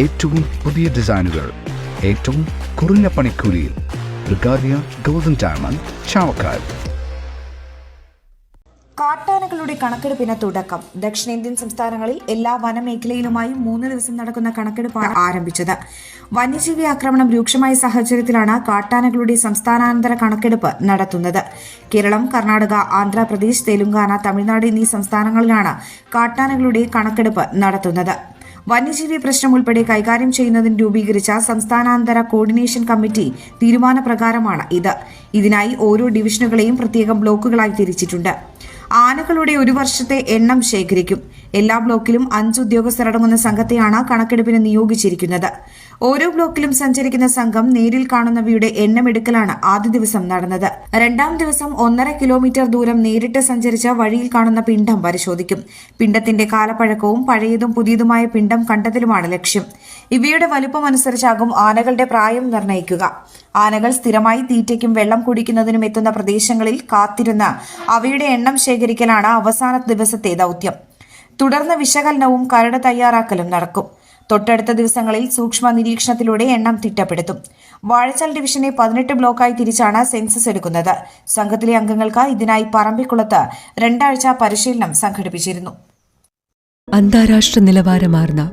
ഏറ്റവും പുതിയ ഡിസൈനുകൾ ഏറ്റവും കുറഞ്ഞ പണിക്കൂലിയിൽ. ബ്രിഗാദിയ ഗോൾഡൻ ഡയമണ്ട് ചാവക്കാൽ കാട്ടാനകളുടെ കണക്കെടുപ്പിന് തുടക്കം. ദക്ഷിണേന്ത്യൻ സംസ്ഥാനങ്ങളിൽ എല്ലാ വനമേഖലയിലുമായി മൂന്ന് ദിവസം നടക്കുന്ന കണക്കെടുപ്പാണ് ആരംഭിച്ചത്. വന്യജീവി ആക്രമണം രൂക്ഷമായ സാഹചര്യത്തിലാണ് കാട്ടാനകളുടെ സംസ്ഥാനാന്തര കണക്കെടുപ്പ് നടത്തുന്നത്. കേരളം കർണാടക ആന്ധ്രാപ്രദേശ് തെലുങ്കാന തമിഴ്നാട് എന്നീ സംസ്ഥാനങ്ങളിലാണ് കാട്ടാനകളുടെ കണക്കെടുപ്പ് നടത്തുന്നത്. വന്യജീവി പ്രശ്നം ഉൾപ്പെടെ കൈകാര്യം ചെയ്യുന്നതിന് രൂപീകരിച്ച സംസ്ഥാനാന്തര കോർഡിനേഷൻ കമ്മിറ്റി തീരുമാനപ്രകാരമാണ് ഇത്. ഇതിനായി ഓരോ ഡിവിഷനുകളെയും പ്രത്യേകം ബ്ലോക്കുകളായി തിരിച്ചിട്ടുണ്ട്. ആനകളുടെ ഒരു വർഷത്തെ എണ്ണം ശേഖരിക്കും. എല്ലാ ബ്ലോക്കിലും അഞ്ച് ഉദ്യോഗസ്ഥരടങ്ങുന്ന സംഘത്തെയാണ് കണക്കെടുപ്പിന് നിയോഗിച്ചിരിക്കുന്നത്. ഓരോ ബ്ലോക്കിലും സഞ്ചരിക്കുന്ന സംഘം നേരിൽ കാണുന്നവയുടെ എണ്ണമെടുക്കലാണ് ആദ്യ ദിവസം നടന്നത്. രണ്ടാം ദിവസം ഒന്നര കിലോമീറ്റർ ദൂരം നേരിട്ട് സഞ്ചരിച്ച വഴിയിൽ കാണുന്ന പിണ്ഡം പരിശോധിക്കും. പിണ്ഡത്തിന്റെ കാലപ്പഴക്കവും പഴയതും പുതിയതുമായ പിണ്ഡം കണ്ടെത്തലുമാണ് ലക്ഷ്യം. ഇവയുടെ വലുപ്പം അനുസരിച്ചാകും ആനകളുടെ പ്രായം നിർണയിക്കുക. ആനകൾ സ്ഥിരമായി തീറ്റയ്ക്കും വെള്ളം കുടിക്കുന്നതിനും എത്തുന്ന പ്രദേശങ്ങളിൽ കാത്തിരുന്ന് അവയുടെ എണ്ണം ശേഖരിക്കലാണ് അവസാന ദിവസത്തെ ദൌത്യം. തുടർന്ന് വിശകലനവും കരട് തയ്യാറാക്കലും നടക്കും. തൊട്ടടുത്ത ദിവസങ്ങളിൽ സൂക്ഷ്മ നിരീക്ഷണത്തിലൂടെ എണ്ണം തിട്ടപ്പെടുത്തും. വാഴച്ചാൽ ഡിവിഷനെ പതിനെട്ട് ബ്ലോക്കായി തിരിച്ചാണ് സെൻസസ് എടുക്കുന്നത്. സംഘത്തിലെ അംഗങ്ങൾക്ക് ഇതിനായി പറമ്പിക്കുളത്ത് രണ്ടാഴ്ച പരിശീലനം സംഘടിപ്പിച്ചിരുന്നു. അന്താരാഷ്ട്ര നിലവാരമാർന്ന